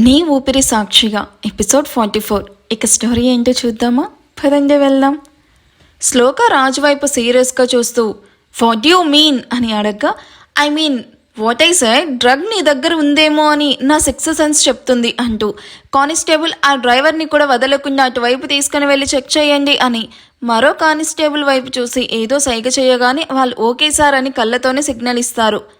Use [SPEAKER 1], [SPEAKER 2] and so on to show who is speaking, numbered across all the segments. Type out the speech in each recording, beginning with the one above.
[SPEAKER 1] నీ ఊపిరి సాక్షిగా ఎపిసోడ్ ఫార్టీ ఫోర్. ఇక స్టోరీ ఏంటో చూద్దామా? పదండి వెళ్దాం. శ్లోక రాజు వైపు సీరియస్గా చూస్తూ వాట్ యూ మీన్ అని అడగ్గా I mean what I say drug నీ దగ్గర ఉందేమో అని నా సిక్స్ సెన్స్ చెప్తుంది అంటూ కానిస్టేబుల్ ఆ డ్రైవర్ని కూడా వదలకుండా అటువైపు తీసుకుని వెళ్ళి చెక్ చేయండి అని మరో కానిస్టేబుల్ వైపు చూసి ఏదో సైగ చేయగానే వాళ్ళు ఓకే సార్ అని కళ్ళతోనే సిగ్నల్ ఇస్తారు.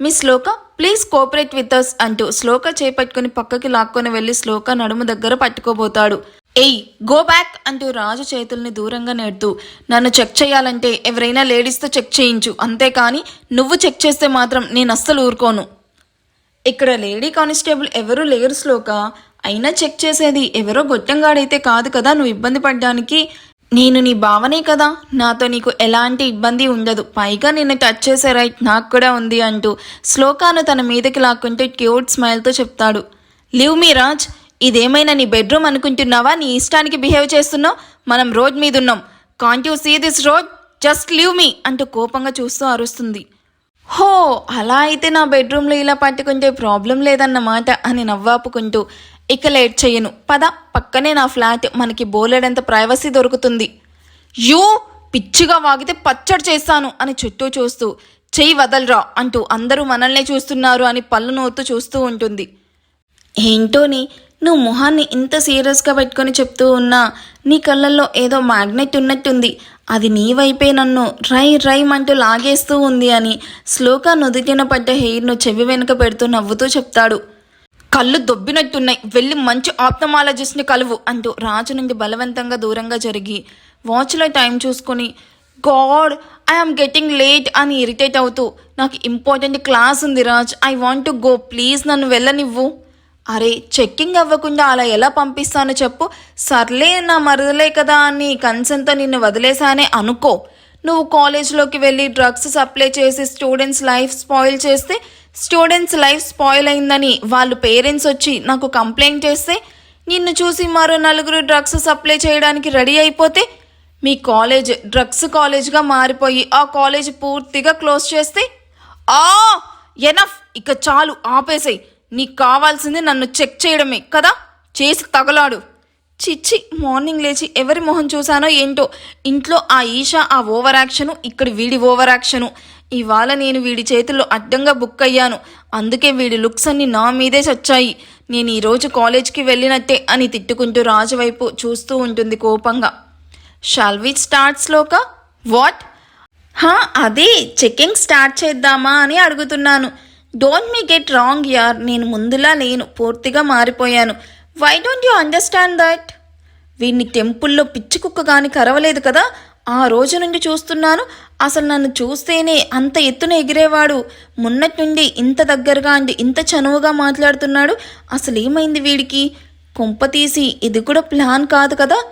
[SPEAKER 1] మీ Shloka please cooperate with us అంటూ శ్లోక చేపట్టుకుని పక్కకి లాక్కొని వెళ్ళి శ్లోక నడుము దగ్గర పట్టుకోబోతాడు. ఎయ్ గో బ్యాక్ అంటూ రాజు చేతుల్ని దూరంగా నెడుతూ నన్ను చెక్ చేయాలంటే ఎవరైనా లేడీస్తో చెక్ చేయించు అంతేకాని నువ్వు చెక్ చేస్తే మాత్రం నేను అస్సలు ఊరుకోను. ఇక్కడ లేడీ కానిస్టేబుల్ ఎవరు లేరు శ్లోక. అయినా చెక్ చేసేది ఎవరో గొట్టంగాడైతే కాదు కదా నువ్వు ఇబ్బంది పడ్డానికి? నేను నీ భావనే కదా. నాతో నీకు ఎలాంటి ఇబ్బంది ఉండదు. పైగా నిన్ను టచ్ చేసే రైట్ నాకు కూడా ఉంది అంటూ శ్లోకాను తన మీదకి లాక్కుంటే క్యూట్ స్మైల్తో చెప్తాడు. లివ్ మీ రాజ్ ఇదేమైనా నీ బెడ్రూమ్ అనుకుంటున్నావా? నీ ఇష్టానికి బిహేవ్ చేస్తున్నావు? మనం రోడ్ మీద ఉన్నాం. Can't you see this road just leave me అంటూ కోపంగా చూస్తూ అరుస్తుంది. హో అలా అయితే నా బెడ్రూమ్లో ఇలా పట్టుకుంటే ప్రాబ్లం లేదన్నమాట అని నవ్వాపుకుంటూ ఇక లేట్ చేయను. పద పక్కనే నా ఫ్లాట్. మనకి బోలెడంత ప్రైవసీ దొరుకుతుంది. యూ పిచ్చిగా వాగితే పచ్చడి చేస్తాను అని చుట్టూ చూస్తూ చెయ్యి వదలరా అంటూ అందరూ మనల్నే చూస్తున్నారు అని పళ్ళు నోరుతూ చూస్తూ ఉంటుంది. ఏంటోని నువ్వు మొహాన్ని ఇంత సీరియస్గా పెట్టుకొని చెప్తూ ఉన్నా నీ కళ్ళల్లో ఏదో మ్యాగ్నెట్ ఉన్నట్టుంది. అది నీ వైపే నన్ను రై రై అంటూ లాగేస్తూ ఉంది అని శ్లోక నుదుటిన పడ్డ హెయిర్ను చెవి వెనుక పెడుతూ నవ్వుతూ చెప్తాడు. కళ్ళు దొబ్బినట్టున్నాయి. వెళ్ళి మంచి ఆప్తమాలజిస్ట్ని కలువు అంటూ రాజు నుండి బలవంతంగా దూరంగా జరిగి వాచ్లో టైం చూసుకొని గాడ్ ఐఎమ్ గెటింగ్ లేట్ అని ఇరిటేట్ అవుతూ నాకు ఇంపార్టెంట్ క్లాస్ ఉంది Raj. I want to go please నన్ను వెళ్ళనివ్వు. అరే చెక్కింగ్ అవ్వకుండా అలా ఎలా పంపిస్తాను చెప్పు. సర్లే నా మరదలే కదా అని కన్సర్న్తో నిన్ను వదిలేసానే అనుకో. నువ్వు కాలేజ్లోకి వెళ్ళి డ్రగ్స్ సప్లై చేసి స్టూడెంట్స్ లైఫ్ స్పాయిల్ చేస్తే స్టూడెంట్స్ లైఫ్ స్పాయిల్ అయిందని వాళ్ళు పేరెంట్స్ వచ్చి నాకు కంప్లైంట్ చేస్తే నిన్ను చూసి మరో నలుగురు డ్రగ్స్ సప్లై చేయడానికి రెడీ అయిపోతే మీ కాలేజ్ డ్రగ్స్ కాలేజ్గా మారిపోయి ఆ కాలేజ్ పూర్తిగా క్లోజ్ చేస్తే ఆ ఎనఫ్! ఇక చాలు ఆపేసేయి! నీకు కావాల్సింది నన్ను చెక్ చేయడమే కదా? చేసి తగలాడు. చిచ్చి మార్నింగ్ లేచి ఎవరి మొహం చూశానో ఏంటో. ఇంట్లో ఆ ఈషా ఆ ఓవర్ యాక్షను ఇక్కడ వీడి ఓవర్ యాక్షను ఇవాళ నేను వీడి చేతుల్లో అడ్డంగా బుక్ అయ్యాను. అందుకే వీడి లుక్స్ అన్ని నా మీదే చచ్చాయి. నేను ఈరోజు కాలేజ్కి వెళ్ళినట్టే అని తిట్టుకుంటూ రాజు వైపు చూస్తూ ఉంటుంది కోపంగా. Shall we start Shloka? What హా అదే చెకింగ్ స్టార్ట్ చేద్దామా అని అడుగుతున్నాను. డోంట్ మీ గెట్ రాంగ్ యార్ నేను ముందులా లేను. పూర్తిగా మారిపోయాను. Why don't you understand that వీడిని టెంపుల్లో పిచ్చి కుక్క కానీ కరవలేదు కదా? ఆ రోజు నుండి చూస్తున్నాను. అసలు నన్ను చూస్తేనే అంత ఎత్తున ఎగిరేవాడు. మొన్నటి నుండి ఇంత దగ్గరగా అండి ఇంత చనువుగా మాట్లాడుతున్నాడు. అసలు ఏమైంది వీడికి? కొంప తీసి ఇది కూడా ప్లాన్ కాదు కదా?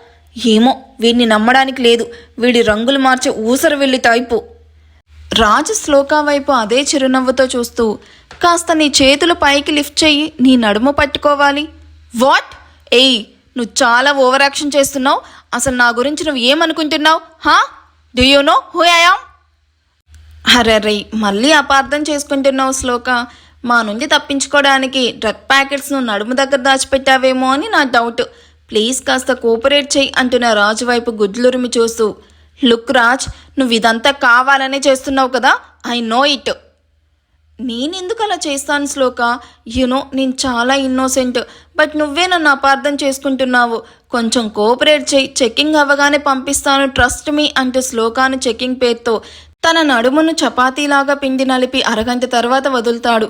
[SPEAKER 1] ఏమో వీడిని నమ్మడానికి లేదు. వీడి రంగులు మార్చే ఊసరు వెళ్ళి టైపు రాజు శ్లోక వైపు అదే చిరునవ్వుతో చూస్తూ కాస్త నీ చేతులు పైకి లిఫ్ట్ చెయ్యి నీ నడుము పట్టుకోవాలి. వాట్ ఏయ్ నువ్వు చాలా ఓవర్ యాక్షన్ చేస్తున్నావు. అసలు నా గురించి నువ్వు ఏమనుకుంటున్నావు? హా? Do you know who I'm అరే మళ్ళీ అపార్థం చేసుకుంటున్నావు శ్లోక. మా నుండి తప్పించుకోవడానికి డ్రగ్ ప్యాకెట్స్ను నడుము దగ్గర దాచిపెట్టావేమో అని నా డౌట్ ప్లీజ్ కాస్త కోఆపరేట్ చెయ్యి అంటున్న రాజు వైపు గుడ్లురిమి చూస్తూ. లుక్ రాజ్ నువ్వు ఇదంతా కావాలనే చేస్తున్నావు కదా? ఐ నో ఇట్ నేనెందుకు అలా చేస్తాను శ్లోక? యునో నేను చాలా ఇన్నోసెంట్ బట్ నువ్వే నన్ను అపార్థం చేసుకుంటున్నావు. కొంచెం కోఆపరేట్ చేయి. చెక్కింగ్ అవ్వగానే పంపిస్తాను. ట్రస్ట్ మీ అంటూ శ్లోకాను చెక్కింగ్ పేరుతో. తన నడుమును చపాతీలాగా పిండి నలిపి అరగంట తర్వాత వదులుతాడు.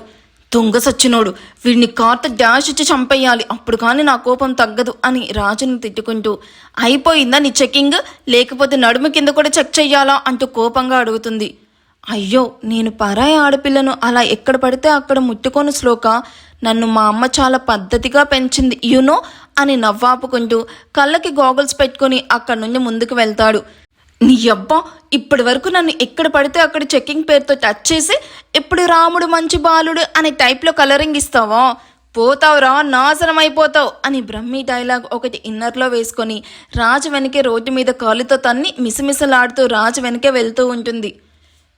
[SPEAKER 1] దొంగ సచ్చినోడు. వీడిని కార్త డాష్ ఇచ్చి చంపేయాలి. అప్పుడు కానీ నా కోపం తగ్గదు అని రాజుని తిట్టుకుంటూ. అయిపోయిందా నీ చెక్కింగ్ లేకపోతే నడుము కింద కూడా చెక్ చెయ్యాలా? అంటూ కోపంగా అడుగుతుంది. అయ్యో నేను పరాయి ఆడపిల్లను అలా ఎక్కడ పడితే అక్కడ ముట్టుకోను శ్లోక నన్ను మా అమ్మ చాలా పద్ధతిగా పెంచింది యునో అని నవ్వాపుకుంటూ కళ్ళకి గోగల్స్ పెట్టుకొని అక్కడి నుండి ముందుకు వెళ్తాడు. నీ అబ్బా ఇప్పటి వరకు నన్ను ఎక్కడ పడితే అక్కడ చెక్కింగ్ పేరుతో టచ్ చేసి ఇప్పుడు రాముడు మంచి బాలుడు అనే టైప్లో కలరింగ్ ఇస్తావా? పోతావురా నాశనం అయిపోతావు అని బ్రహ్మి డైలాగ్ ఒకటి ఇన్నర్లో వేసుకొని రాజు వెనకే రోడ్డు మీద కాలుతో తన్ని మిసమిసలాడుతూ రాజు వెనకే వెళ్తూ ఉంటుంది.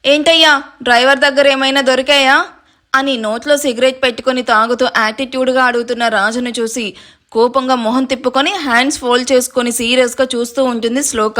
[SPEAKER 1] ఏంటయ్యా డ్రైవర్ దగ్గర ఏమైనా దొరికాయా? అని నోట్లో సిగరెట్ పెట్టుకొని తాగుతూ యాటిట్యూడ్గా అడుగుతున్న రాజును చూసి కోపంగా మొహం తిప్పుకొని హ్యాండ్స్ ఫోల్డ్ చేసుకొని సీరియస్గా చూస్తూ ఉంటుంది శ్లోక.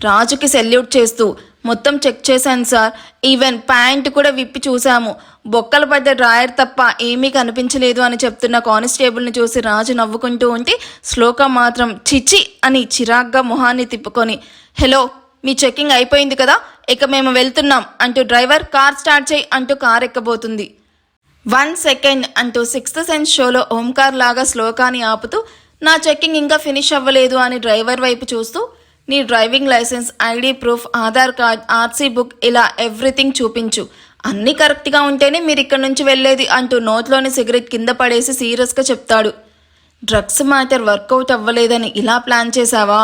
[SPEAKER 1] రాజుకి సెల్యూట్ చేస్తూ మొత్తం చెక్ చేశాను సార్. ఈవెన్ ప్యాంట్ కూడా విప్పి చూశాము. బొక్కలు పడ్డ డ్రాయర్ తప్ప ఏమీ కనిపించలేదు అని చెప్తున్న కానిస్టేబుల్ని చూసి రాజు నవ్వుకుంటూ ఉంటే శ్లోక మాత్రం చిచి అని చిరాగ్గా మొహాన్ని తిప్పుకొని హలో మీ చెక్కింగ్ అయిపోయింది కదా ఇక మేము వెళ్తున్నాం అంటూ డ్రైవర్ కార్ స్టార్ట్ చేయి అంటూ కార్ ఎక్కబోతుంది. వన్ సెకండ్ అంటూ సిక్స్త్ సెన్స్ షోలో ఓంకార్ లాగా శ్లోకాన్ని ఆపుతూ నా చెక్కింగ్ ఇంకా ఫినిష్ అవ్వలేదు అని డ్రైవర్ వైపు చూస్తూ నీ driving licence ID proof Aadhaar card RC book ఇలా ఎవ్రీథింగ్ చూపించు. అన్నీ కరెక్ట్గా ఉంటేనే మీరు ఇక్కడి నుంచి వెళ్ళేది అంటూ నోట్లోని సిగరెట్ కింద పడేసి సీరియస్గా చెప్తాడు. డ్రగ్స్ మ్యాటర్ వర్కౌట్ అవ్వలేదని ఇలా ప్లాన్ చేశావా?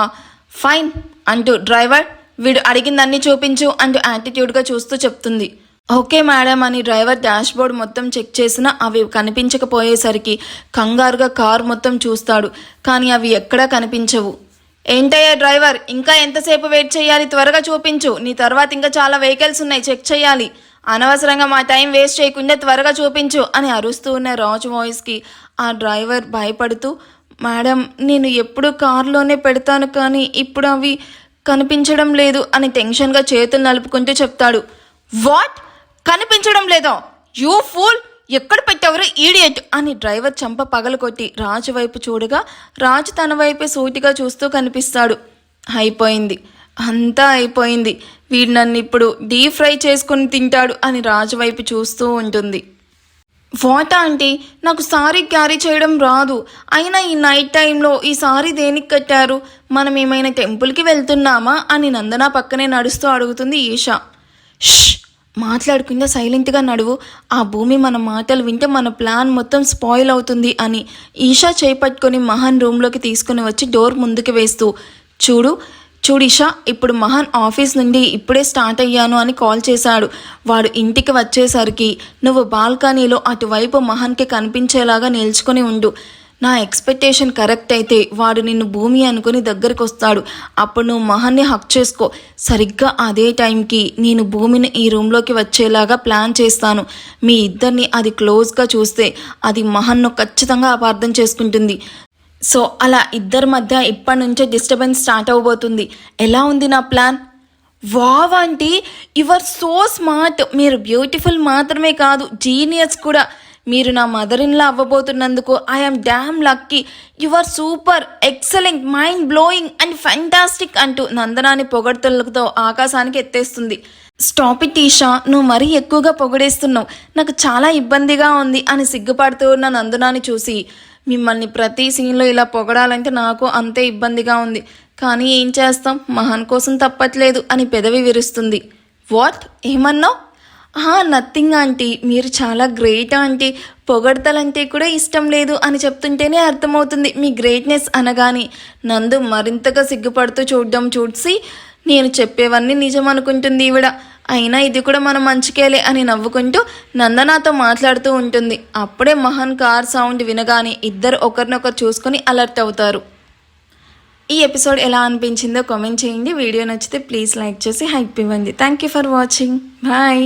[SPEAKER 1] ఫైన్ అంటూ డ్రైవర్ వీడు అడిగిందన్నీ చూపించు అంటూ యాటిట్యూడ్గా చూస్తూ చెప్తుంది. ఓకే మేడం అని డ్రైవర్ డాష్ బోర్డ్ మొత్తం చెక్ చేసినా అవి కనిపించకపోయేసరికి కంగారుగా కార్ మొత్తం చూస్తాడు. కానీ అవి ఎక్కడా కనిపించవు. ఏంటయ్యా డ్రైవర్ ఇంకా ఎంతసేపు వెయిట్ చేయాలి? త్వరగా చూపించు. నీ తర్వాత ఇంకా చాలా వెహికల్స్ ఉన్నాయి. చెక్ చేయాలి. అనవసరంగా మా టైం వేస్ట్ చేయకుండా త్వరగా చూపించు అని అరుస్తూ ఉన్న రాజు వాయిస్కి ఆ డ్రైవర్ భయపడుతూ మేడం నేను ఎప్పుడు కారులోనే పెడతాను కానీ ఇప్పుడు అవి కనిపించడం లేదు అని టెన్షన్గా చేతులు నలుపుకుంటూ చెప్తాడు. వాట్ కనిపించడం లేదా? యూ ఫూల్ ఎక్కడ పెట్టావరు ఈడియట్ అని డ్రైవర్ చంప పగలకొట్టి రాజు వైపు చూడగా రాజు తన వైపే సూటిగా చూస్తూ కనిపిస్తాడు. అయిపోయింది. అంతా అయిపోయింది. వీడు నన్ను ఇప్పుడు డీప్ ఫ్రై చేసుకుని తింటాడు అని రాజు వైపు చూస్తూ ఉంటుంది. వాట్ ఆంటీ నాకు సారీ క్యారీ చేయడం రాదు. అయినా ఈ నైట్ టైంలో ఈ సారీ దేనికి కట్టారు? మనం ఏమైనా టెంపుల్కి వెళ్తున్నామా? అని నందన పక్కనే నడుస్తూ అడుగుతుంది ఈషా. ష్! మాట్లాడకుండా సైలెంట్గా నడువు. ఆ భూమి మన మాటలు వింటే మన ప్లాన్ మొత్తం స్పాయిల్ అవుతుంది అని ఈషా చేపట్టుకొని మహాన్ రూమ్లోకి తీసుకుని వచ్చి డోర్ ముందుకు వేస్తూ చూడు చూడిషా ఇప్పుడు మహాన్ ఆఫీస్ నుండి ఇప్పుడే స్టార్ట్ అయ్యాను అని కాల్ చేశాడు. వాడు ఇంటికి వచ్చేసరికి నువ్వు బాల్కనీలో అటువైపు మహాన్కి కనిపించేలాగా నిల్చుకొని ఉండు. నా ఎక్స్పెక్టేషన్ కరెక్ట్ అయితే వాడు నిన్ను భూమి అనుకుని దగ్గరికి వస్తాడు అప్పుడు నువ్వు మహాన్ని హక్ చేసుకో. సరిగ్గా అదే టైంకి నేను భూమిని ఈ రూమ్లోకి వచ్చేలాగా ప్లాన్ చేస్తాను. మీ ఇద్దరిని అది క్లోజ్గా చూస్తే అది మహన్ను ఖచ్చితంగా అపార్థం చేసుకుంటుంది. సో అలా ఇద్దరి మధ్య ఇప్పటి నుంచే డిస్టర్బెన్స్ స్టార్ట్ అవబోతుంది. ఎలా ఉంది నా plan wow aunty you are so smart మీరు బ్యూటిఫుల్ మాత్రమే కాదు జీనియస్ కూడా. మీరు నా mother in law అవ్వబోతున్నందుకు I'm damn lucky you are super excellent mind blowing and fantastic అంటూ నందనాని పొగడ్తలతో ఆకాశానికి ఎత్తేస్తుంది. స్టాప్ ఇట్ ఈషా నువ్వు మరీ ఎక్కువగా పొగడేస్తున్నావు. నాకు చాలా ఇబ్బందిగా ఉంది అని సిగ్గుపడుతూ ఉన్న నందనాని చూసి మిమ్మల్ని ప్రతి సీన్లో ఇలా పొగడాలంటే నాకు అంతే ఇబ్బందిగా ఉంది. కానీ ఏం చేస్తాం? మహాన్ కోసం తప్పట్లేదు అని పెదవి విరుస్తుంది. వాట్? ఏమన్నావు? Nothing aunty. మీరు చాలా గ్రేట్ ఆంటీ. పొగడతలంటే కూడా ఇష్టం లేదు అని చెప్తుంటేనే అర్థమవుతుంది. మీ గ్రేట్నెస్ అనగాని. నందు మరింతగా సిగ్గుపడుతూ చూడడం చూసి నేను చెప్పేవన్నీ నిజం అనుకుంటుంది ఈవిడ. అయినా ఇది కూడా మన మంచికేలే అని నవ్వుకుంటూ నందనాతో మాట్లాడుతూ ఉంటుంది. అప్పుడే మహాన్ కార్ సౌండ్ వినగానే ఇద్దరు ఒకరినొకరు చూసుకొని అలర్ట్ అవుతారు. ఈ ఎపిసోడ్ ఎలా అనిపించిందో కామెంట్ చేయండి. వీడియో నచ్చితే ప్లీజ్ లైక్ చేసి హైప్ ఇవ్వండి. Thank you for watching bye